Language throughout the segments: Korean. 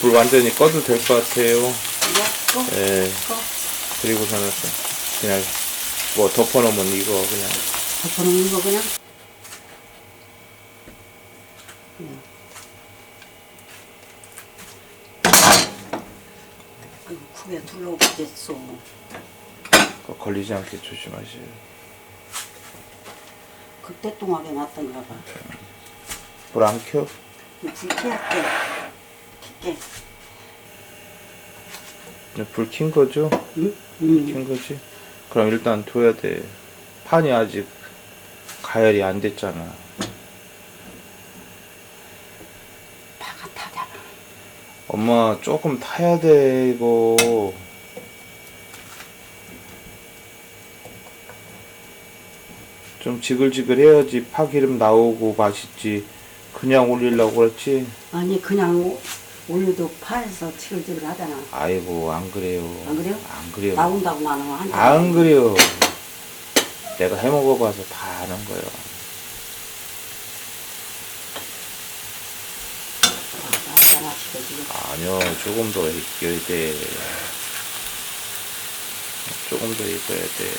불 완전히 꺼도 될 것 같아요. 예. 꺼. 그리고서는 그냥 뭐 덮어놓으면 이거 그냥 덮어놓는 거 그냥. 쿡에 둘러오겠어. 걸리지 않게 조심하세요. 그때 동하게 놨던가 봐. 불안 켜? 불 켜할게. 켤게. 불킨 거죠? 응? 응. 킨 거지? 그럼 일단 둬야 돼. 판이 아직 가열이 안 됐잖아. 파가 타잖아. 엄마 조금 타야 돼 이거. 좀 지글지글 해야지 파기름 나오고 맛있지. 그냥 올리려고 그랬지. 아니 그냥 오- 올려도 파에서 치글치글 하잖아. 아이고 안 그래요. 안 그래요? 안 그래요. 나온다고만 하면 한안 그래요. 내가 해 먹어봐서 다 아는 거예요. 나잖아 치글치글. 아니요, 조금 더 익혀야 돼. 조금 더 익어야 돼.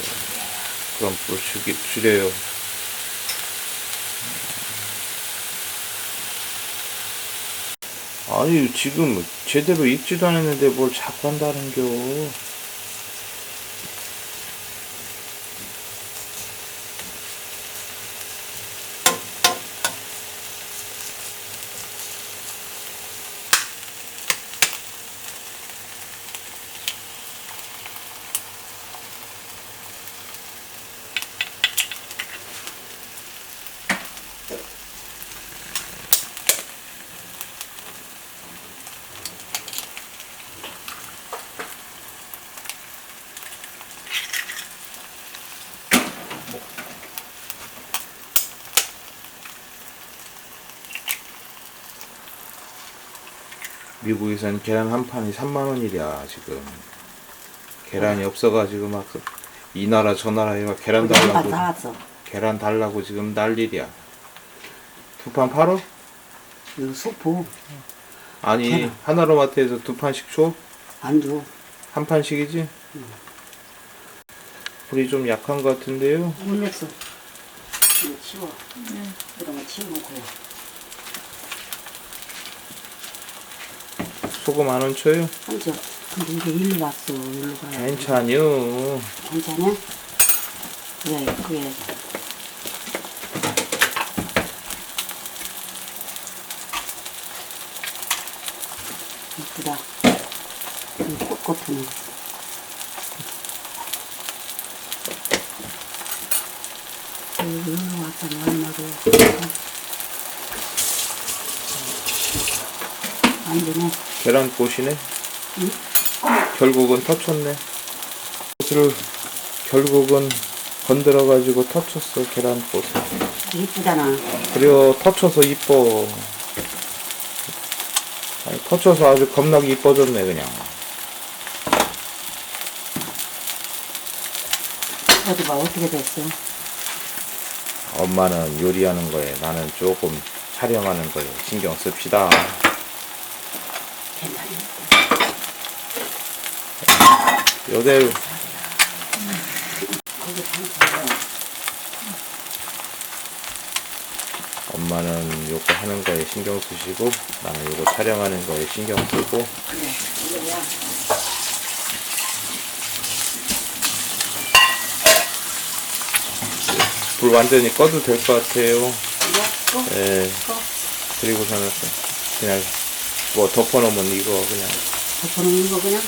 그럼 불 줄여요. 아니, 지금 제대로 익지도 않았는데 뭘 자꾸 한다는겨. 미국에선 계란 한 판이 3만원이랴, 지금. 계란이 없어가지고 막, 이 나라 저 나라에 막 계란 달라고. 나왔어. 계란 달라고 지금 난리야. 두판 팔어? 이거 소포 아니 계란. 하나로마트에서 두 판씩 줘? 안 줘. 한 판씩이지? 불이 좀 약한 것 같은데요? 이거 치워. 이런 거 치워놓고 소금 안 얹혀요? 한죠. 근데 이게 일로 왔어. 일로 가야 괜찮요. 괜찮아? 그래, 그래. 이쁘다. 이 꽃꽃은. 일로 왔잖아, 엄마도. 안 되네. 계란 꽃이네. 응? 결국은 터쳤네. 꽃을 결국은 건드려 가지고 터쳤어 계란꽃. 이쁘잖아. 그래요 터쳐서 이뻐. 아니, 터쳐서 아주 겁나게 이뻐졌네 그냥. 어디 봐, 어떻게 됐어? 엄마는 요리하는 거에 나는 조금 촬영하는 거에 신경 씁시다. 괜찮아. 엄마는 요거 하는 거에 신경 쓰시고 나는 요거 촬영하는 거에 신경 쓰고. 불 완전히 꺼도 될 것 같아요. 이거 꺼. 예. 꺼. 그리고서는 그냥 뭐 덮어놓으면 이거 그냥 덮어놓는 거 그냥?